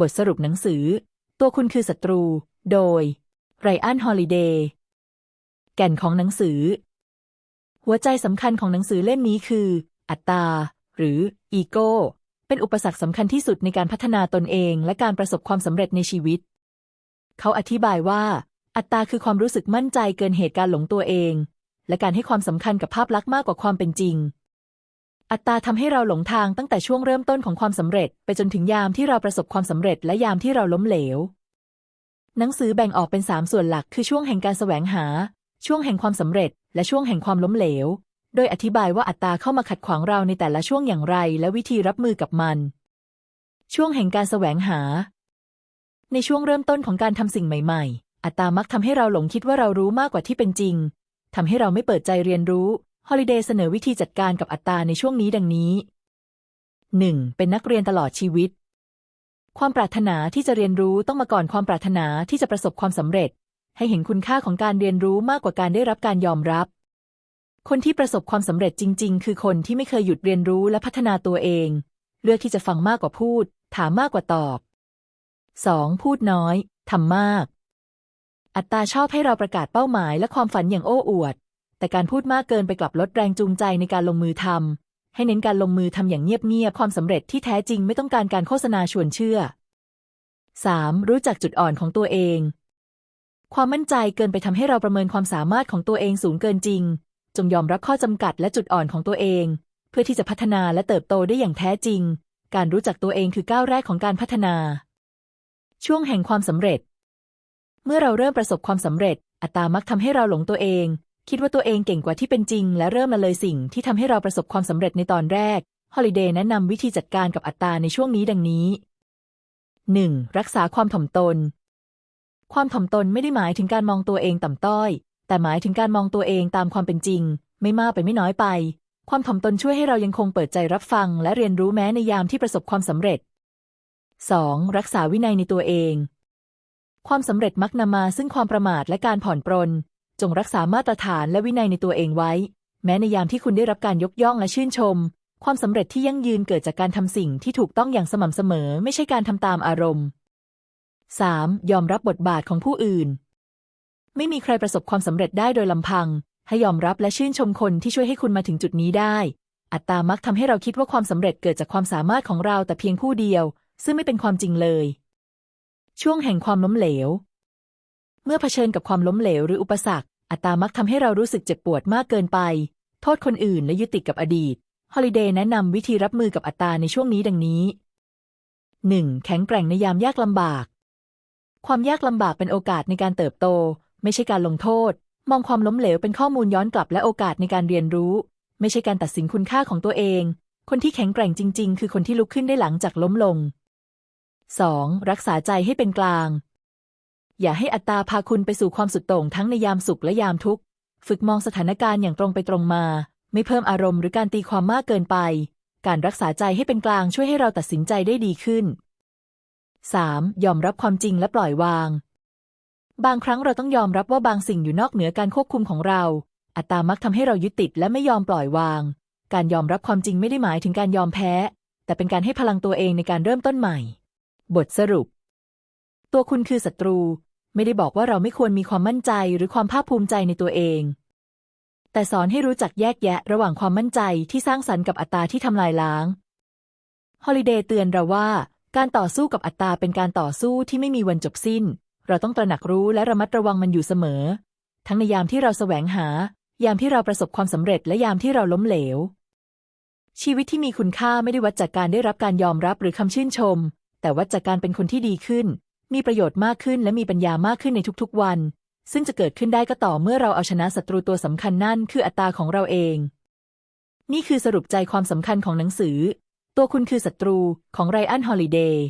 บทสรุปหนังสือ ตัวคุณคือศัตรู โดย ไรอัน ฮอลิเดย์ แก่นของหนังสือ หัวใจสำคัญของหนังสือเล่มนี้คือ อัตตา หรือ อีโก้ เป็นอุปสรรคสำคัญที่สุดในการพัฒนาตนเองและการประสบความสำเร็จในชีวิต เขาอธิบายว่า อัตตาคือความรู้สึกมั่นใจเกินเหตุการหลงตัวเอง และการให้ความสำคัญกับภาพลักษณ์มากกว่าความเป็นจริง อัตตาทำให้เราหลงทางตั้งแต่ช่วงเริ่มต้นของความสำเร็จ ไปจนถึงยามที่เราประสบความสำเร็จและยามที่เราล้มเหลว หนังสือแบ่งออกเป็นสามส่วนหลักคือช่วงแห่งการแสวงหา ช่วงแห่งความสำเร็จ และช่วงแห่งความล้มเหลว โดยอธิบายว่าอัตตาเข้ามาขัดขวางเราในแต่ละช่วงอย่างไร และวิธีรับมือกับมัน ช่วงแห่งการแสวงหา ในช่วงเริ่มต้นของการทำสิ่งใหม่ ๆ อัตตามักทำให้เราหลงคิดว่าเรารู้มากกว่าที่เป็นจริงทำให้เราไม่เปิดใจเรียนรู้ ฮอลิเดย์เสนอวิธีจัดการกับอัตตาในช่วงนี้ดังนี้ 1. เป็นนักเรียนตลอดชีวิต ความปรารถนาที่จะเรียนรู้ต้องมาก่อนความปรารถนาที่จะประสบความสำเร็จ ให้เห็นคุณค่าของการเรียนรู้มากกว่าการได้รับการยอมรับ คนที่ประสบความสำเร็จจริง ๆ คือคนที่ไม่เคยหยุดเรียนรู้และพัฒนาตัวเอง เลือกที่จะฟังมากกว่าพูด ถามมากกว่าตอบ 2. พูดน้อยทำมาก อัตตาชอบให้เราประกาศเป้าหมายและความฝันอย่างโอ้อวด แต่การพูดมากเกินไปกลับลดแรงจูงใจในการลงมือทำให้เน้นการลงมือทำอย่างเงียบๆความสำเร็จที่แท้จริงไม่ต้องการการโฆษณาชวนเชื่อ 3. รู้จักจุดอ่อนของตัวเอง ความมั่นใจเกินไปทำให้เราประเมินความสามารถของตัวเองสูงเกินจริง จงยอมรับข้อจำกัดและจุดอ่อนของตัวเอง เพื่อที่จะพัฒนาและเติบโตได้อย่างแท้จริง การรู้จักตัวเองคือก้าวแรกของการพัฒนา ช่วงแห่งความสำเร็จ เมื่อเราเริ่มประสบความสำเร็จ อัตตามักทำให้เราหลงตัวเอง คิดว่าตัวเองเก่งกว่าที่เป็นจริง และเริ่มละเลยสิ่งที่ทำให้เราประสบความสำเร็จในตอนแรก ฮอลิเดย์แนะนำวิธีจัดการกับอัตตาในช่วงนี้ดังนี้ 1. รักษาความถ่อมตน ความถ่อมตนไม่ได้หมายถึงการมองตัวเองต่ำต้อย แต่หมายถึงการมองตัวเองตามความเป็นจริง ไม่มากไปไม่น้อยไป ความถ่อมตนช่วยให้เรายังคงเปิดใจรับฟัง และเรียนรู้แม้ในยามที่ประสบความสำเร็จ 2. รักษาวินัยในตัวเอง ความสำเร็จมักนำมาซึ่งความประมาทและการผ่อนปรน จงรักษามาตรฐานและวินัยในตัวเองไว้ แม้ในยามที่คุณได้รับการยกย่องและชื่นชม ความสำเร็จที่ยั่งยืนเกิดจากการทำสิ่งที่ถูกต้องอย่างสม่ำเสมอ ไม่ใช่การทำตามอารมณ์ 3. ยอมรับบทบาทของผู้อื่น ไม่มีใครประสบความสำเร็จได้โดยลำพัง ให้ยอมรับและชื่นชมคนที่ช่วยให้คุณมาถึงจุดนี้ได้ อัตตามักทำให้เราคิดว่าความสำเร็จเกิดจากความสามารถของเราแต่เพียงผู้เดียว ซึ่งไม่เป็นความจริงเลย ช่วงแห่งความล้มเหลว เมื่อเผชิญกับความล้มเหลวหรืออุปสรรค อัตตามักทำให้เรารู้สึกเจ็บปวดมากเกินไป โทษคนอื่นและยึดติดกับอดีต ฮอลิเดย์แนะนำวิธีรับมือกับอัตตาในช่วงนี้ดังนี้ 1. แข็งแกร่งในยามยากลำบาก ความยากลำบากเป็นโอกาสในการเติบโต ไม่ใช่การลงโทษ มองความล้มเหลวเป็นข้อมูลย้อนกลับและโอกาสในการเรียนรู้ ไม่ใช่การตัดสินคุณค่าของตัวเอง คนที่แข็งแกร่งจริง ๆ คือคนที่ลุกขึ้นได้หลังจากล้มลง 2. รักษาใจให้เป็นกลาง อย่าให้อัตตาพาคุณไปสู่ความสุดโต่งทั้งในยามสุขและยามทุกข์ ฝึกมองสถานการณ์อย่างตรงไปตรงมา ไม่เพิ่มอารมณ์หรือการตีความมากเกินไป การรักษาใจให้เป็นกลางช่วยให้เราตัดสินใจได้ดีขึ้น 3. ยอมรับความจริงและปล่อยวาง บางครั้งเราต้องยอมรับว่าบางสิ่งอยู่นอกเหนือการควบคุมของเรา อัตตามักทำให้เรายึดติดและไม่ยอมปล่อยวาง การยอมรับความจริงไม่ได้หมายถึงการยอมแพ้ แต่เป็นการให้พลังตัวเองในการเริ่มต้นใหม่ บทสรุป ตัวคุณคือศัตรู ไม่ได้บอกว่าเราไม่ควรมีความมั่นใจหรือความภาคภูมิใจในตัวเอง แต่สอนให้รู้จักแยกแยะระหว่างความมั่นใจที่สร้างสรรค์กับอัตตาที่ทำลายล้างฮอลิเดย์เตือนเราว่า การต่อสู้กับอัตตาเป็นการต่อสู้ที่ไม่มีวันจบสิ้น เราต้องตระหนักรู้และระมัดระวังมันอยู่เสมอ ทั้งในยามที่เราแสวงหา ยามที่เราประสบความสำเร็จและยามที่เราล้มเหลว ชีวิตที่มีคุณค่าไม่ได้วัดจากการได้รับการยอมรับหรือคำชื่นชม แต่วัดจากการเป็นคนที่ดีขึ้น มีประโยชน์มากขึ้นและมีปัญญามากขึ้นในทุกๆวัน ซึ่งจะเกิดขึ้นได้ก็ต่อเมื่อเราเอาชนะศัตรูตัวสำคัญนั่นคืออัตตาของเราเอง นี่คือสรุปใจความสำคัญของหนังสือ ตัวคุณคือศัตรูของไรอันฮอลิเดย์